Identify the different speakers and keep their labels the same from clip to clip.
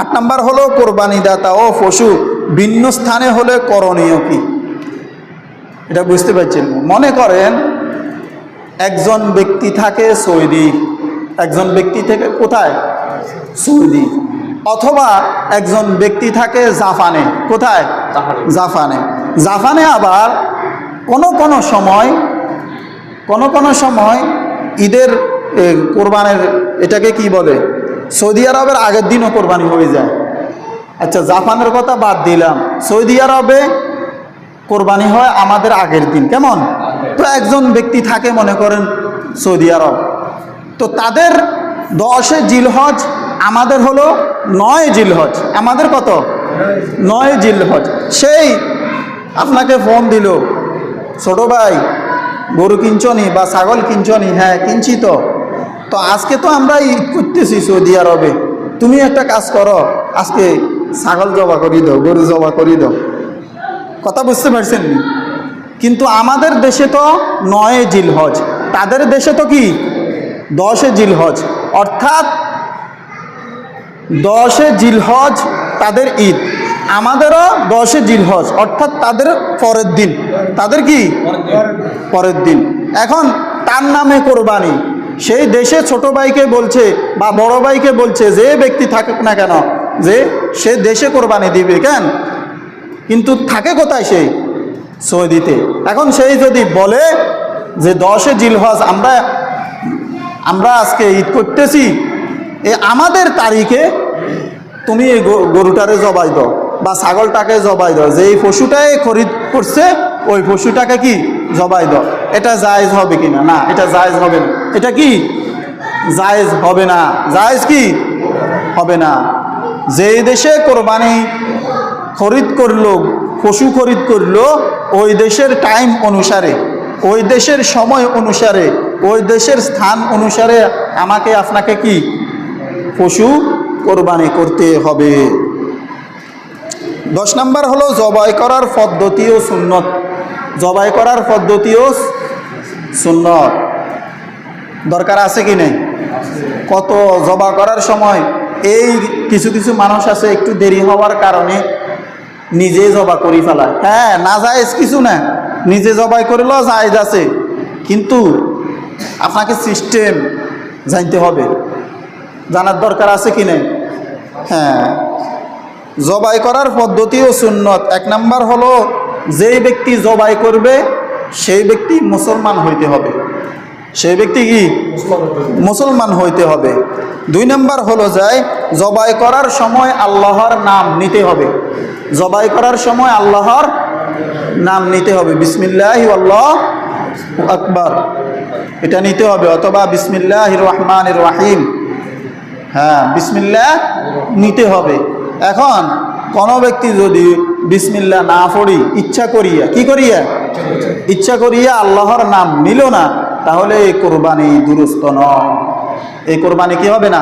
Speaker 1: আট নাম্বার হলো কোরবানি দাতা ও পশু। ভিন্ন স্থানে হলে করণীয় কি? এটা বুঝতে পারছেন? মনে করেন একজন ব্যক্তি থাকে সৌদি। একজন ব্যক্তি থেকে কোথায়? সৌদি। অথবা একজন ব্যক্তি থাকে জাফানে। কোথায়? জাফানে। জাফানে। আবার কোনো কোনো সময় কোনো কোনো সময় ঈদের কোরবানের এটাকে কি বলে? সৌদি আরবের আগের দিনও কোরবানি হয়ে যায়। আচ্ছা জাপানের কথা বাদ দিলাম। সৌদি আরবে কোরবানি হয় আমাদের আগের দিন, কেমন? তো একজন ব্যক্তি থাকে মনে করেন সৌদি আরব। তো তাদের দশে জিলহজ আমাদের হলো নয় জিলহজ। আমাদের কত? নয় জিলহজ। সেই আপনাকে ফোন দিল, ছোট ভাই, গরু কিনছনি বা ছাগল কিনছনি হ্যাঁ কিনছি তো। তো আজকে তো আমরা ঈদ করতেছি সৌদি আরবে। তুমি একটা কাজ করো আজকে ছাগল জবা করি দাও গরু জবা করি দাও। কথা বুঝতে পারছেন কিন্তু আমাদের দেশে তো নয় জিলহজ তাদের দেশে তো কি? দশে জিলহজ অর্থাৎ দশে জিলহজ তাদের ঈদ আমাদেরও দশে জিলহজ অর্থাৎ তাদের পরের দিন। তাদের কি? পরের দিন। এখন তার নামে কোরবানি। সেই দেশে ছোট ভাইকে বলছে বা বড় ভাইকে বলছে, যে ব্যক্তি থাকুক না কেন, যে সে দেশে কোরবানি দিবে কেন? কিন্তু থাকে কোথায় সেই সৌদিতে। এখন সেই যদি বলে যে দশে জিলহজ আমরা আমরা আজকে ঈদ করতেছি, এ আমাদের তারিখে তুমি এই গরুটারে জবাই দাও বা ছাগলটাকে জবাই দাও। যে এই পশুটাই খরিদ করছে, ওই পশুটাকে কি? জবাই দাও। এটা জায়েজ হবে কিনা? না, এটা জায়েজ হবে না। এটা কি? জায়েজ হবে না। জায়েজ কি? হবে না। যেই দেশে কোরবানি খরিদ করল, পশু খরিদ করল, ওই দেশের টাইম অনুসারে, ওই দেশের সময় অনুসারে, ওই দেশের স্থান অনুসারে আমাকে, আপনাকে কি? পশু কোরবানি করতে হবে। দশ নম্বর হলো জবাই করার পদ্ধতি ও সুন্নত। জবাই করার পদ্ধতি ও সুন্নত। দরকার আছে কি নেই? কত জবা করার সময় এই কিছু কিছু মানুষ আছে, একটু দেরি হওয়ার কারণে নিজে জবা করি ফেলায়। হ্যাঁ না জায়েজ কিছু না। নিজে জবাই করিলেও জায়েজ আছে। কিন্তু আপনাকে সিস্টেম জানতে হবে। জানার দরকার আছে কি নেই? হ্যাঁ। জবাই করার পদ্ধতি ও সুন্নত। এক নাম্বার হলো, যেই ব্যক্তি জবাই করবে, সেই ব্যক্তি মুসলমান হইতে হবে। সেই ব্যক্তি কি? মুসলমান হইতে হবে। দুই নম্বর হলো যায়, জবাই করার সময় আল্লাহর নাম নিতে হবে। জবাই করার সময় আল্লাহর নাম নিতে হবে। বিসমিল্লাহ আল্লাহ আকবর। এটা নিতে হবে অথবা বিসমিল্লাহ রহমান রাহিম। হ্যাঁ বিসমিল্লাহ নিতে হবে। এখন কোনো ব্যক্তি যদি বিসমিল্লাহ না পড়ি, ইচ্ছা করিয়া, কি করিয়া? ইচ্ছা করিয়া আল্লাহর নাম নিল না তাহলে এই কোরবানি দুরস্ত নয়। এই কোরবানি কি হবে না?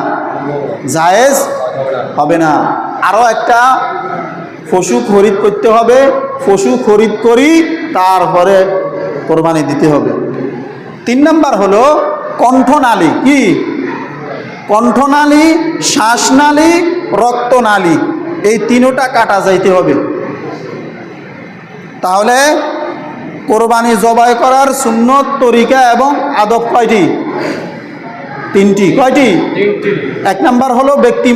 Speaker 1: জায়েজ হবে না। আরও একটা, পশু খরিদ করতে হবে, পশু খরিদ করি তারপরে কোরবানি দিতে হবে। তিন নাম্বার হলো কণ্ঠনালী, কি? কণ্ঠনালী, শ্বাসনালী, রক্তনালী, এই তিনোটা কাটা যাইতে হবে। তাহলে কোরবানি জবাই করার সুন্নত তরিকা এবং আদব কয়টি? তিনটি। কয়টি? এক নাম্বার হলো ব্যক্তি